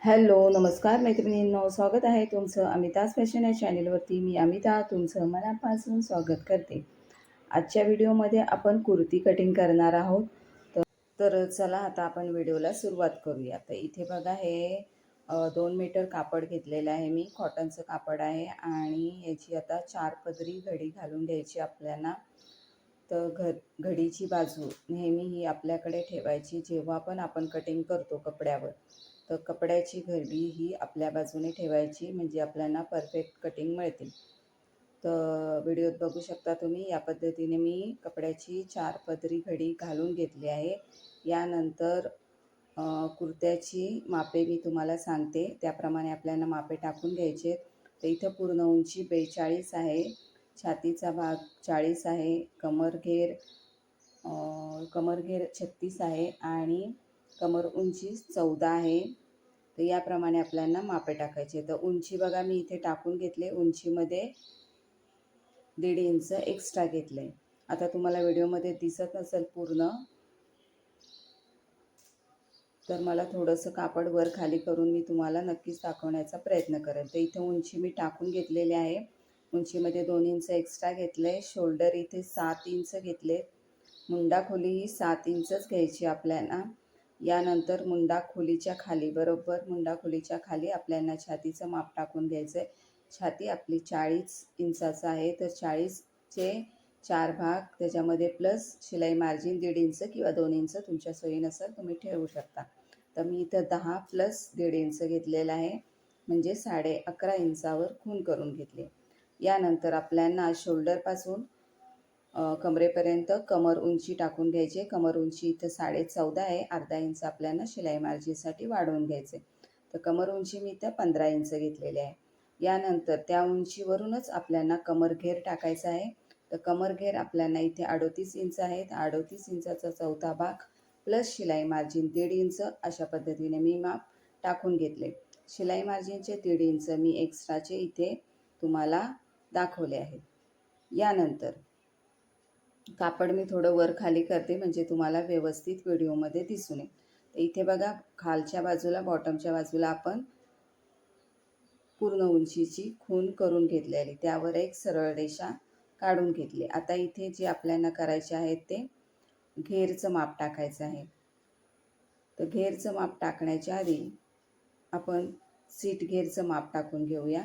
Hello नमस्कार मैत्रिणींनो स्वागत आहे तुमचं अमिताज फॅशन या चॅनेलवरती. मी अमिता तुमचं मनापासून स्वागत करते. आजच्या व्हिडिओमध्ये आपण कुर्ती कटिंग करणार आहोत. तर चला आता आपण व्हिडिओला सुरुवात करूया. तर इथे बघा हे दोन मीटर कापड घेतलेलं आहे मी. कॉटनचं कापड आहे आणि याची आता चार पदरी घडी घालून घ्यायची आपल्याला. तर घ घडीची बाजू नेहमी ही आपल्याकडे ठेवायची जेव्हा पण आपण कटिंग करतो कपड्यावर. तर कपड्याची घडी ही आपल्या बाजूने ठेवायची म्हणजे आपल्याला परफेक्ट कटिंग मिळतील. तर व्हिडिओत बघू शकता तुम्ही या पद्धतीने मी कपड्याची चार पदरी घडी घालून घेतली आहे. यानंतर कुर्त्याची मापे मी तुम्हाला सांगते. त्याप्रमाणे आपल्याला मापे टाकून घ्यायचे तर इथं पूर्ण उंची बेचाळीस आहे छातीचा भाग चाळीस आहे कमरघेर कमरघेर छत्तीस आहे आणि कमर उंची चौदा आहे. तर याप्रमाणे आपल्याला मापे टाकायचे. तर उंची बघा मी इथे टाकून घेतले. उंचीमध्ये दीड इंच एक्स्ट्रा घेतले. आता तुम्हाला व्हिडिओमध्ये दिसत नसेल पूर्ण तर मला थोडंसं कापड वर खाली करून मी तुम्हाला नक्कीच दाखवण्याचा प्रयत्न करेन. तर इथे उंची मी टाकून घेतलेली आहे. उंचीमध्ये दोन इंच एक्स्ट्रा घेतले. शोल्डर इथे सात इंच घेतले. मुंडा खोली ही सात इंचच घ्यायची आपल्याला. यानंतर मुंडा खोलीच्या खाली बरोबर मुंडा खोलीच्या खाली आपल्याला छातीचं माप टाकून घ्यायचं आहे छाती आपली चाळीस इंचाचं आहे. तर चाळीसचे चार भाग त्याच्यामध्ये प्लस शिलाई मार्जिन दीड इंच किंवा दोन इंच तुमच्या सोयीनुसार तुम्ही ठेवू शकता. तर मी इथं दहा प्लस दीड इंच घेतलेलं आहे. म्हणजे साडे अकरा इंचावर खून करून घेतले. यानंतर आपल्याला शोल्डरपासून कमरेपर्यंत कमर उंची टाकून घ्यायची. कमर उंची इथं साडे चौदा आहे. अर्धा इंच आपल्याला शिलाई मार्जिनसाठी वाढवून घ्यायचे. तर कमर उंची मी इथं पंधरा इंच घेतलेली आहे. यानंतर त्या उंचीवरूनच आपल्याला कमरघेर टाकायचा आहे. तर कमरघेर आपल्याला इथे अडोतीस इंच आहे. तर अडोतीस इंचाचा चौथा भाग प्लस शिलाई मार्जिन दीड इंच अशा पद्धतीने मी माप टाकून घेतले. शिलाई मार्जिनचे दीड इंच मी एक्स्ट्राचे इथे तुम्हाला दाखवले आहेत. यानंतर कापड मी थोडं वर खाली करते म्हणजे तुम्हाला व्यवस्थित व्हिडिओमध्ये दिसून येईल. तर इथे बघा खालच्या बाजूला बॉटमच्या बाजूला आपण पूर्ण उंचीची खून करून घेतलेली. त्यावर एक सरळ रेषा काढून घेतली. आता इथे जे आपल्याला करायचे आहे ते घेरचं माप टाकायचं आहे. तर घेरचं माप टाकण्याच्या आधी आपण सीट घेरचं माप टाकून घेऊया.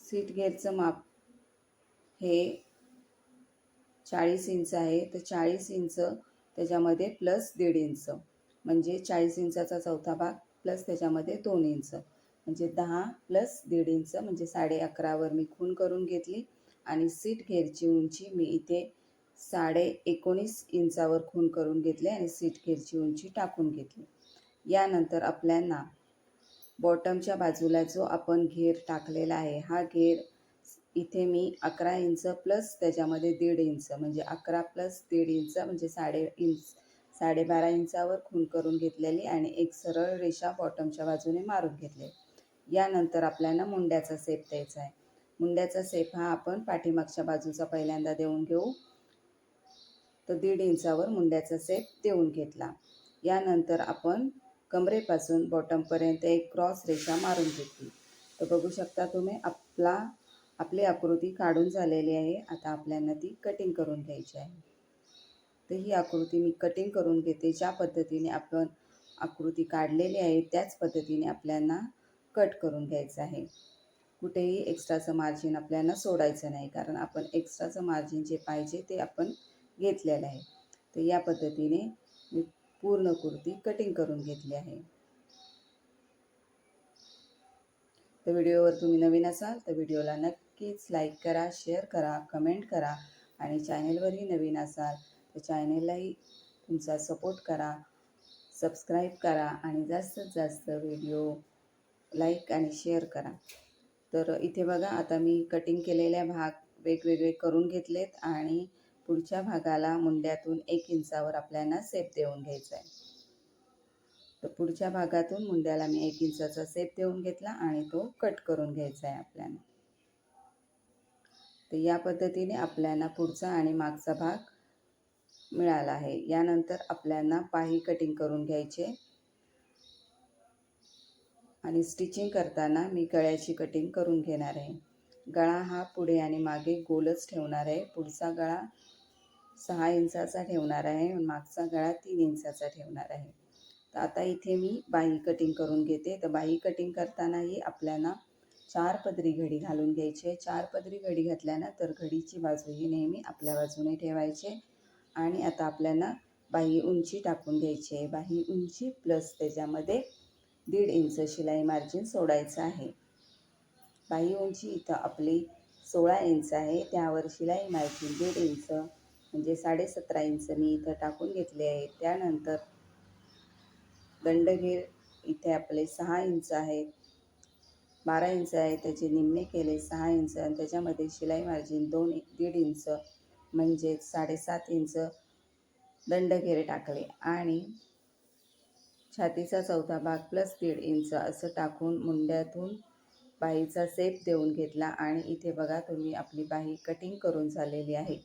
सीट घेरचं माप हे चाळीस इंच आहे. तर चाळीस इंच त्याच्यामध्ये प्लस दीड इंच. म्हणजे चाळीस इंचाचा चौथा भाग प्लस त्याच्यामध्ये दोन इंच. म्हणजे दहा प्लस दीड इंच म्हणजे साडे अकरावर मी खून करून घेतली आणि सीट घेरची उंची मी इथे साडे एकोणीस इंचावर खून करून घेतले आणि सीट घेरची उंची टाकून घेतली. यानंतर आपल्यांना बॉटमच्या बाजूला जो आपण घेर टाकलेला आहे हा घेर इथे मी अकरा इंच प्लस त्याच्यामध्ये दीड इंच म्हणजे अकरा प्लस दीड इंच म्हणजे साडे इंच साडेबारा इंचावर खून करून घेतलेली आणि एक सरळ रेषा बॉटमच्या बाजूने मारून घेतले. यानंतर आपल्याला मुंड्याचा सेप द्यायचा आहे. मुंड्याचा सेप हा आपण पाठीमागच्या बाजूचा पहिल्यांदा देऊन घेऊ. तर दीड इंचावर मुंड्याचा सेप देऊन घेतला. यानंतर आपण कमरेपासून बॉटमपर्यंत एक क्रॉस रेषा मारून घेतली. तर बघू शकता तुम्ही आपला आपली आकृती काढून झालेली आहे. आता आपल्याला ती कटिंग करून घ्यायची आहे. तर ही आकृती मी कटिंग करून घेते. ज्या पद्धतीने आपण आकृती काढलेली आहे त्याच पद्धतीने आपल्याला कट करून घ्यायचं आहे. कुठेही एक्स्ट्राचं मार्जिन आपल्याला सोडायचं नाही कारण आपण एक्स्ट्राचं मार्जिन जे पाहिजे ते आपण घेतलेलं आहे. तर या पद्धतीने मी पूर्ण कुर्ती कटिंग करून घेतली आहे. तर व्हिडिओवर तुम्ही नवीन असाल तर व्हिडिओला नक्की नक्कीच लाईक करा शेअर करा कमेंट करा आणि चॅनेलवरही नवीन असाल तर चॅनेललाही तुमचा सपोर्ट करा सबस्क्राईब करा आणि जास्तीत जास्त व्हिडिओ लाईक आणि शेअर करा. तर इथे बघा आता मी कटिंग केलेल्या भाग वेगवेगळे करून घेतलेत आणि पुढच्या भागाला मुंड्यातून एक इंचावर आपल्याला सेप देऊन घ्यायचा आहे. तर पुढच्या भागातून मुंड्याला मी एक इंचाचा सेप देऊन घेतला आणि तो कट करून घ्यायचा आहे आपल्याला. तर या पद्धतीने आपल्याला पुढचा आणि मागचा भाग मिळाला आहे. यानंतर आपल्याला पाही कटिंग करून घ्यायचे. आणि स्टिचिंग करताना मी गळ्याची कटिंग करून घेणार आहे. गळा हा पुढे आणि मागे गोलच ठेवणार आहे. पुढचा गळा सहा इंचाचा ठेवणार आहे. मागचा गळा तीन इंचाचा ठेवणार आहे. तर आता इथे मी बाही कटिंग करून घेते. तर बाही कटिंग करतानाही आपल्याला चार पदरी घडी घालून घ्यायची. आहे चार पदरी घडी घातल्यानंतर घडीची बाजू ही नेहमी आपल्या बाजूने ठेवायचे आणि आता आपल्याला बाही उंची टाकून घ्यायची आहे. बाही उंची प्लस त्याच्यामध्ये दीड इंच शिलाई मार्जिन सोडायचं आहे. बाही उंची इथं आपली सोळा इंच आहे. त्यावर शिलाई मार्जिन दीड इंच म्हणजे साडेसतरा इंच मी इथं टाकून घेतले आहे. त्यानंतर दंडगीर इथे आपले सहा इंच आहेत. बारा इंच आहे त्याचे निम्मे केले सहा इंच आणि त्याच्यामध्ये शिलाई मार्जिन दोन दीड इंच म्हणजेच साडेसात इंच दंडघेरे टाकले. आणि छातीचा चौथा भाग प्लस दीड इंच असं टाकून मुंड्यातून बाहीचा सेप देऊन घेतला. आणि इथे बघा तुम्ही आपली बाही कटिंग करून झालेली आहे.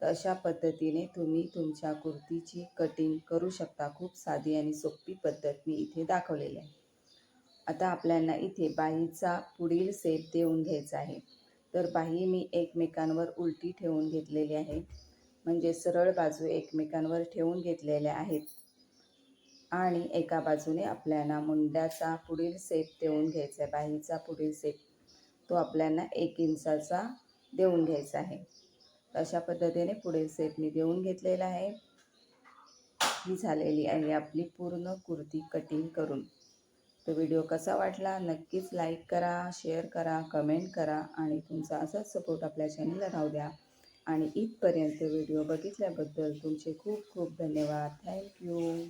तर अशा पद्धतीने तुम्ही तुमच्या कुर्तीची कटिंग करू शकता. खूप साधी आणि सोपी पद्धत मी इथे दाखवलेली आहे. आता आपल्याला इथे बाहीचा पुढील सेप देऊन घ्यायचा आहे. तर बाही मी एकमेकांवर उलटी ठेवून घेतलेली आहे. म्हणजे सरळ बाजू एकमेकांवर ठेवून घेतलेल्या आहेत. आणि एका बाजूने आपल्याला मुंड्याचा पुढील सेप देऊन घ्यायचा आहे. बाहीचा पुढील सेप तो आपल्याला एक इंचाचा देऊन घ्यायचा आहे. अशा पद्धतीने पुढील सेप मी देऊन घेतलेला आहे. ही झालेली आहे आपली पूर्ण कुर्ती कटिंग करून. तो व्हिडिओ कसा वाटला नक्कीच लाईक करा शेअर करा कमेंट करा आणि तुमचा असाच सपोर्ट आपल्या चॅनलला राहू द्या. आणि इथपर्यंत व्हिडिओ बघितल्याबद्दल तुमचे खूप खूप धन्यवाद. थँक्यू.